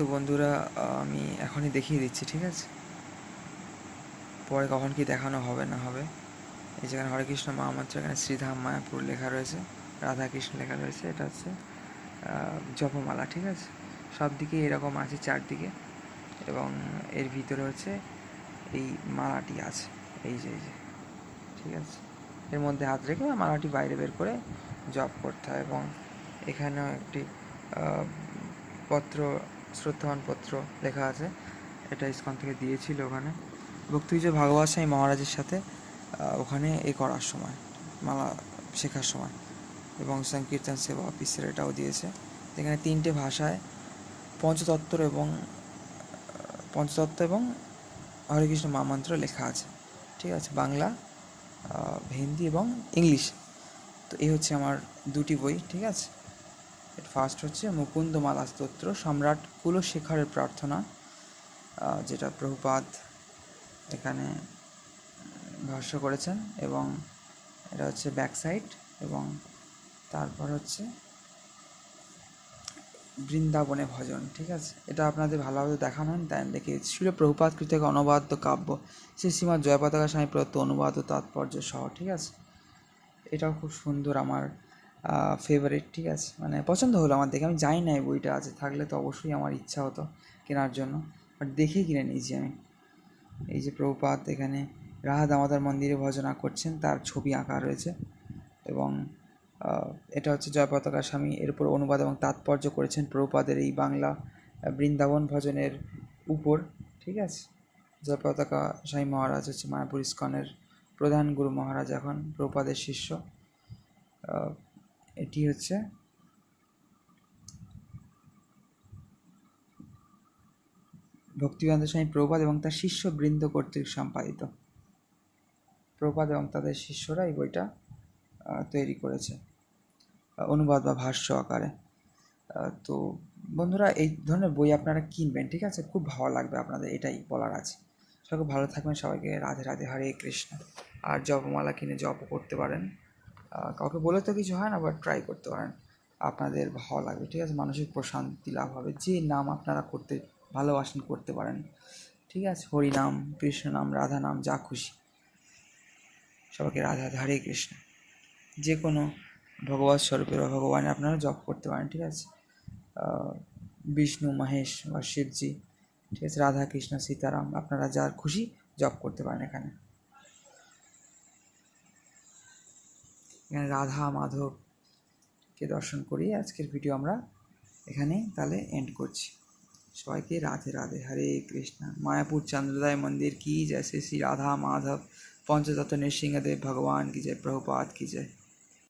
তো বন্ধুরা আমি এখনই দেখিয়ে দিচ্ছি, ঠিক আছে? পরে কখন কি দেখানো হবে না হবে। এই যেখানে হরে কৃষ্ণ মহামন্ত্র এখানে শ্রীধাম, মায়াপুর লেখা রয়েছে, রাধা কৃষ্ণ লেখা রয়েছে, এটা হচ্ছে জপমালা, ঠিক আছে? সব দিকে এরকম আছে চারদিকে, এবং এর ভিতরে হচ্ছে এই মালাটি আছে, এই যে এই যে, ঠিক আছে? এর মধ্যে হাত রেখে মালাটি বাইরে বের করে জপ করতে হয়, এবং এখানেও একটি পত্র শ্রদ্ধাবান পত্র লেখা আছে। এটা ইস্কন থেকে দিয়েছিল ওখানে। ভক্তিবিজয় ভাগবত স্বামী মহারাজের সাথে ওখানে এ করার সময়, মালা শেখার সময়, এবং সংকীর্তন সেবা অফিসের এটাও দিয়েছে। এখানে তিনটে ভাষায় পঞ্চতত্ত্ব এবং পঞ্চতত্ত্ব এবং হরে কৃষ্ণ মহামন্ত্র লেখা আছে। ঠিক আছে, বাংলা হিন্দি এবং ইংলিশ। তো এই হচ্ছে আমার দুটি বই, ঠিক আছে? ফার্স্ট হচ্ছে মুকুন্দমালা স্তোত্র, সম্রাট কুলশেখরের প্রার্থনা যেটা প্রভুপাদ এখানে ভাষ্য করেছেন এবং এটা হচ্ছে ব্যাক সাইড এবং তারপর হচ্ছে বৃন্দাবনে ভজন, ঠিক আছে? এটা আপনাদের ভালোভাবে দেখানো হয় তাই আমি দেখে ছিল প্রভুপাত কৃতক অনবাদ্য কাব্য, শ্রী শ্রীমৎ জয়পতাকা স্বামী প্রদত্ত অনুবাদ তাৎপর্য সহ, ঠিক আছে? এটাও খুব সুন্দর আমার ফেভারিট ঠিক আছে? মানে পছন্দ হলো আমার দেখে। আমি না এই বইটা আছে, থাকলে তো অবশ্যই আমার ইচ্ছা হতো কেনার জন্য। বাট দেখেই কিনে নিয়েছি আমি। এই যে প্রভুপাত এখানে রাহা দামোদর মন্দিরে ভজনা করছেন, তার ছবি আঁকা রয়েছে। এবং এটা হচ্ছে জয়পতাকা স্বামী, এর উপর অনুবাদ এবং তাৎপর্য করেছেন প্রভুপাদের এই বাংলা বৃন্দাবন ভজনের উপর, ঠিক আছে? জয়পতাকা স্বামী মহারাজ হচ্ছে মায়াপুর ইস্কনের প্রধান গুরু মহারাজ এখন, প্রভুপাদের শিষ্য। এটি হচ্ছে ভক্তিবেদান্ত স্বামী প্রভুপাদ এবং তার শিষ্য বৃন্দ কর্তৃক সম্পাদিত। প্রভুপাদ এবং তাদের শিষ্যরা এই বইটা তৈরি করেছে অনুবাদ বা ভাষ্য আকারে। তো বন্ধুরা, এই ধরনের বই আপনারা কিনবেন, ঠিক আছে? খুব ভালো লাগবে আপনাদের, এটাই বলার আছে। সবাই ভালো থাকবেন। সবাইকে রাধে রাধে, হরে কৃষ্ণ। আর জপমালা কিনে জপ করতে পারেন। কাউকে বলে তো কিছু হয় না বাট ট্রাই করতে পারেন। আপনাদের ভালো লাগবে, ঠিক আছে? মানসিক প্রশান্তি লাভ হবে। যে নাম আপনারা করতে, ভালোবাসেন, করতে পারেন। ঠিক আছে? হরিনাম কৃষ্ণ নাম, রাধা নাম, যা খুশি। সবাইকে রাধা, হরে কৃষ্ণ। যে কোনো ভগবত স্বরূপের বা ভগবানের আপনারা জপ করতে পারেন, ঠিক আছে? বিষ্ণু, মহেশ বা শিবজি, ঠিক আছে? রাধা, কৃষ্ণ, সীতারাম, আপনারা যার খুশি জপ করতে পারেন এখানে। এখানে রাধা মাধবকে দর্শন করিয়ে আজকের ভিডিও আমরা এখানে তাহলে এন্ড করছি। সবাইকে রাধে রাধে, হরে কৃষ্ণ। মায়াপুর চন্দ্রদায় মন্দির, কি জয় শ্রী শ্রী রাধা, মাধব, পঞ্চতত্ত্ব নৃসিংহদেব, ভগবান, কি জয় প্রভুপাত কি জয়